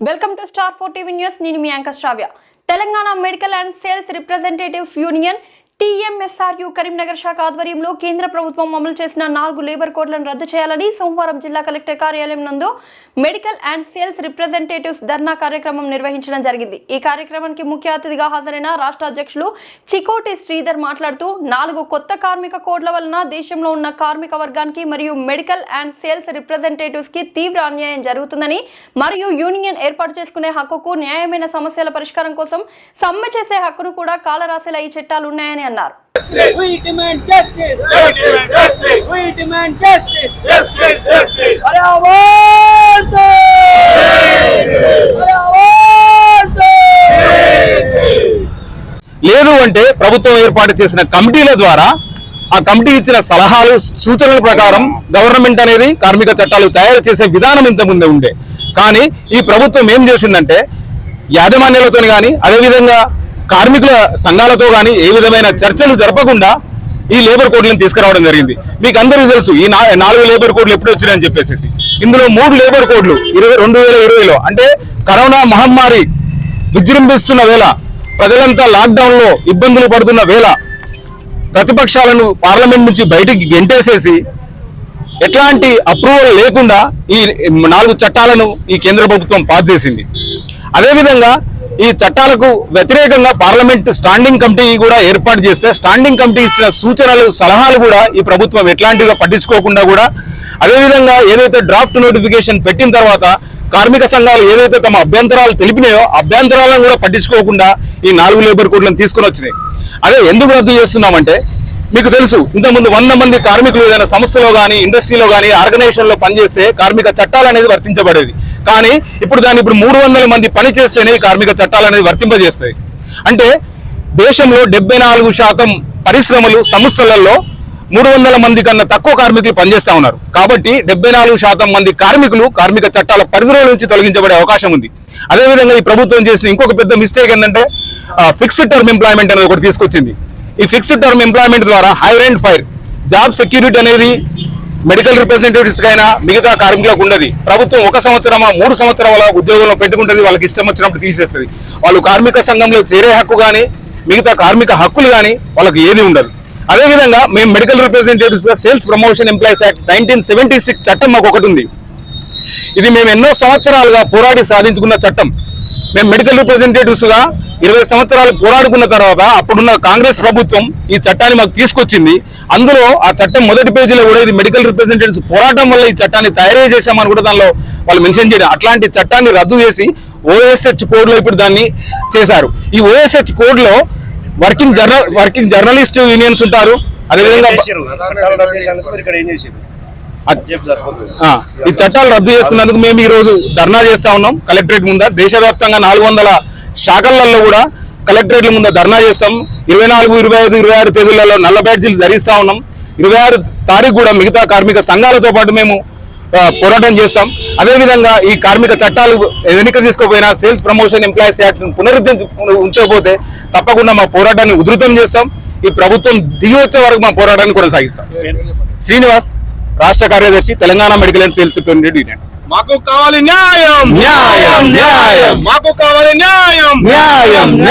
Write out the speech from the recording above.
Welcome to star four TV news నేను మీ anchor Shravya Telangana medical and sales representatives union TMSRU Karimnagar శాఖ ఆధ్వర్యంలో కేంద్ర ప్రభుత్వం అమలు చేసిన నాలుగు లేబర్ కోడ్లను రద్దు చేయాలని సోమవారం జిల్లా కలెక్టర్ కార్యాలయం నందు మెడికల్ అండ్ సేల్స్ రిప్రజెంటేటివ్స్ ధర్నా కార్యక్రమం నిర్వహించడం జరిగింది. ఈ కార్యక్రమానికి ముఖ్య అతిథిగా హాజరైన రాష్ట్ర అధ్యక్షులు చికోటి శ్రీధర్ మాట్లాడుతూ నాలుగు కొత్త కార్మిక కోడ్ల వలన దేశంలో ఉన్న కార్మిక వర్గానికి మరియు మెడికల్ అండ్ సేల్స్ రిప్రజెంటేటివ్స్కి తీవ్ర అన్యాయం జరుగుతుందని మరియు యూనియన్ ఏర్పాటు చేసుకునే హక్కుకు న్యాయమైన సమస్యల పరిష్కారం కోసం సమ్మె చేసే హక్కును కూడా కాలరాశిలా ఈ చట్టాలు ఉన్నాయని అన్నారు. లేదు అంటే ప్రభుత్వం ఏర్పాటు చేసిన కమిటీల ద్వారా ఆ కమిటీ ఇచ్చిన సలహాలు సూచనల ప్రకారం గవర్నమెంట్ అనేది కార్మిక చట్టాలు తయారు చేసే విధానం ఇంత ముందు ఉండే. కానీ ఈ ప్రభుత్వం ఏం చేసిందంటే యాజమాన్యాలతో కానీ అదేవిధంగా కార్మికుల సంఘాలతో కానీ ఏ విధమైన చర్చలు జరపకుండా ఈ లేబర్ కోడ్లను తీసుకురావడం జరిగింది. మీకు అందరికీ తెలుసు ఈ నాలుగు లేబర్ కోడ్లు ఎప్పుడు వచ్చినాయని చెప్పేసి ఇందులో మూడు లేబర్ కోడ్లు ఇరవై రెండు వేల ఇరవైలో. అంటే కరోనా మహమ్మారి విజృంభిస్తున్న వేళ ప్రజలంతా లాక్డౌన్లో ఇబ్బందులు పడుతున్న వేళ ప్రతిపక్షాలను పార్లమెంట్ నుంచి బయటికి గెంటేసేసి ఎట్లాంటి అప్రూవల్ లేకుండా ఈ నాలుగు చట్టాలను ఈ కేంద్ర ప్రభుత్వం పాస్ చేసింది. అదేవిధంగా ఈ చట్టాలకు వ్యతిరేకంగా పార్లమెంట్ స్టాండింగ్ కమిటీ కూడా ఏర్పాటు చేస్తే స్టాండింగ్ కమిటీ ఇచ్చిన సూచనలు సలహాలు కూడా ఈ ప్రభుత్వం ఎట్లాంటిగా పట్టించుకోకుండా కూడా అదేవిధంగా ఏదైతే డ్రాఫ్ట్ నోటిఫికేషన్ పెట్టిన తర్వాత కార్మిక సంఘాలు ఏదైతే తమ అభ్యంతరాలు తెలిపినాయో అభ్యంతరాలను కూడా పట్టించుకోకుండా ఈ నాలుగు లేబర్ కోడ్లను తీసుకుని వచ్చినాయి. అదే ఎందుకు రద్దు చేస్తున్నామంటే మీకు తెలుసు ఇంతకుముందు వంద మంది కార్మికులు ఏదైనా సంస్థలో కానీ ఇండస్ట్రీలో కానీ ఆర్గనైజేషన్లో పనిచేస్తే కార్మిక చట్టాలు అనేది వర్తించబడేది కానీ ఇప్పుడు దాన్ని ఇప్పుడు మూడు వందల మంది పని చేస్తేనే కార్మిక చట్టాలు అనేది వర్తింపజేస్తాయి. అంటే దేశంలో డెబ్బై నాలుగు శాతం పరిశ్రమలు సంస్థలలో మూడు వందల మంది కన్నా తక్కువ కార్మికులు పనిచేస్తా ఉన్నారు. కాబట్టి డెబ్బై నాలుగు శాతం మంది కార్మికులు కార్మిక చట్టాల పరిధిలో నుంచి తొలగించబడే అవకాశం ఉంది. అదేవిధంగా ఈ ప్రభుత్వం చేసిన ఇంకొక పెద్ద మిస్టేక్ ఏంటంటే ఫిక్స్డ్ టర్మ్ ఎంప్లాయ్మెంట్ అనేది ఒకటి తీసుకొచ్చింది. ఈ ఫిక్స్డ్ టర్మ్ ఎంప్లాయ్మెంట్ ద్వారా hire and fire job security అనేది మెడికల్ రిప్రజెంటేటివ్స్ అయినా మిగతా కార్మికులకు ఉండదు. ప్రభుత్వం ఒక సంవత్సరమా మూడు సంవత్సరాల ఉద్యోగంలో పెట్టుకుంటుంది వాళ్ళకి ఇష్టం వచ్చినప్పుడు తీసేస్తుంది. వాళ్ళు కార్మిక సంఘంలో చేరే హక్కు కానీ మిగతా కార్మిక హక్కులు కానీ వాళ్ళకి ఏది ఉండదు. అదేవిధంగా మేము medical రిప్రజెంటేటివ్స్గా sales promotion employees act nineteen seventy six చట్టం మాకు ఒకటి ఉంది. ఇది మేము ఎన్నో సంవత్సరాలుగా పోరాడి సాధించుకున్న చట్టం. మేము మెడికల్ రిప్రజెంటేటివ్స్గా ఇరవై సంవత్సరాలు పోరాడుకున్న తర్వాత అప్పుడున్న కాంగ్రెస్ ప్రభుత్వం ఈ చట్టాన్ని మాకు తీసుకొచ్చింది. అందులో ఆ చట్టం మొదటి పేజీలో కూడా ఇది మెడికల్ రిప్రజెంటేటివ్స్ పోరాటం వల్ల ఈ చట్టాన్ని తయారు చేశామని కూడా దానిలో వాళ్ళు మెన్షన్ చేయడం. అట్లాంటి చట్టాన్ని రద్దు చేసి ఓఎస్హెచ్ కోడ్లో ఇప్పుడు దాన్ని చేశారు. ఈ ఓఎస్హెచ్ కోడ్లో working journal working journalist unions ఉంటారు. అదేవిధంగా ఈ చట్టాలు రద్దు చేసుకున్నందుకు మేము ఈ రోజు ధర్నా చేస్తా ఉన్నాం. కలెక్టరేట్ ముంద దేశవ్యాప్తంగా నాలుగు వందల శాఖలలో కూడా కలెక్టరేట్ల ముందు ధర్నా చేస్తాం. ఇరవై నాలుగు ఇరవై ఐదు ఇరవై ఆరు తేదీలలో నల్ల బ్యాడ్జీలు ధరిస్తా ఉన్నాం. ఇరవై ఆరు తారీఖు కూడా మిగతా కార్మిక సంఘాలతో పాటు మేము పోరాటం చేస్తాం. అదేవిధంగా ఈ కార్మిక చట్టాలు వెనుక తీసుకోపోయినా సేల్స్ ప్రమోషన్ ఎంప్లాయీస్ యాక్ట్ పునరుద్ధరించ ఉంచకపోతే తప్పకుండా మా పోరాటాన్ని ఉధృతం చేస్తాం. ఈ ప్రభుత్వం దిగి వచ్చే వరకు మా పోరాటాన్ని కొనసాగిస్తాం. శ్రీనివాస్. రాష్ట్ర కార్యదర్శి Telangana medical and sales union మాకు కావాలి న్యాయం. న్యాయం, న్యాయం. మాకు కావాలి న్యాయం. న్యాయం న్యాయం.